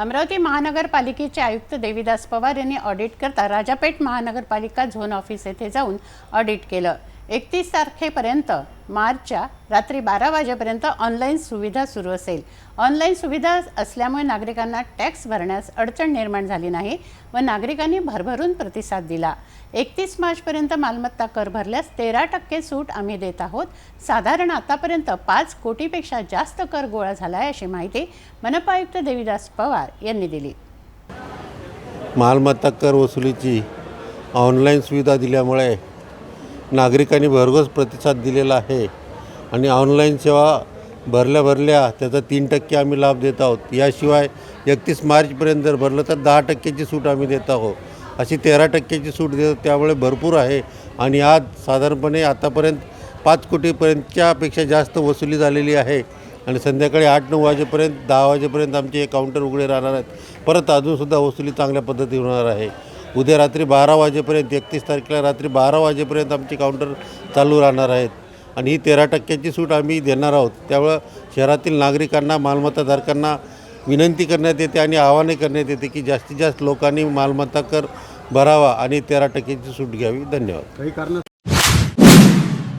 अमरावती महानगरपालिकेचे आयुक्त देविदास पवार यांनी ऑडिट करता राजापेठ महानगरपालिका झोन ऑफिस येथे जाऊन ऑडिट केलं. एकतीस तारखेपर्यंत मार्चच्या रात्री बारा वाजेपर्यंत ऑनलाईन सुविधा सुरू असेल. ऑनलाईन सुविधा असल्यामुळे नागरिकांना टॅक्स भरण्यास अडचण निर्माण झाली नाही व नागरिकांनी भरभरून प्रतिसाद दिला. एकतीस मार्चपर्यंत मालमत्ता कर भरल्यास तेरा टक्के सूट आम्ही देत आहोत. साधारण आतापर्यंत पाच कोटीपेक्षा जास्त कर गोळा झाला आहे अशी माहिती मनपा आयुक्त देविदास पवार यांनी दिली. मालमत्ता कर वसुलीची ऑनलाईन सुविधा दिल्यामुळे नागरिकांनी भरघोस प्रतिसाद दिलेला आहे. आणि ऑनलाईन सेवा भरल्या भरल्या त्याचा तीन टक्के आम्ही लाभ देत आहोत. याशिवाय एकतीस मार्चपर्यंत जर भरलं तर दहा टक्क्याची सूट आम्ही देत आहोत. अशी तेरा टक्क्याची सूट देतो त्यामुळे भरपूर आहे. आणि आज साधारणपणे आतापर्यंत पाच कोटीपर्यंतच्या पेक्षा जास्त वसुली झालेली आहे. आणि संध्याकाळी आठ नऊ वाजेपर्यंत दहा वाजेपर्यंत आमचे हे काउंटर उघडे राहणार आहेत. परत अजूनसुद्धा वसुली चांगल्या पद्धतीने होणार आहे. उद्या रात्री बारा वाजेपर्यंत एकतीस तारखेला रात्री बारा वाजेपर्यंत आमचे काउंटर चालू राहणार आहेत. आणि ही तेरा टक्क्याची सूट आम्ही देणार आहोत. त्यामुळं शहरातील नागरिकांना मालमत्ताधारकांना विनंती करण्यात येते आणि आवाहने करण्यात येते की जास्तीत जास्त लोकांनी मालमत्ता कर भरावा आणि तेरा टक्क्याची सूट घ्यावी. धन्यवाद. काही कारण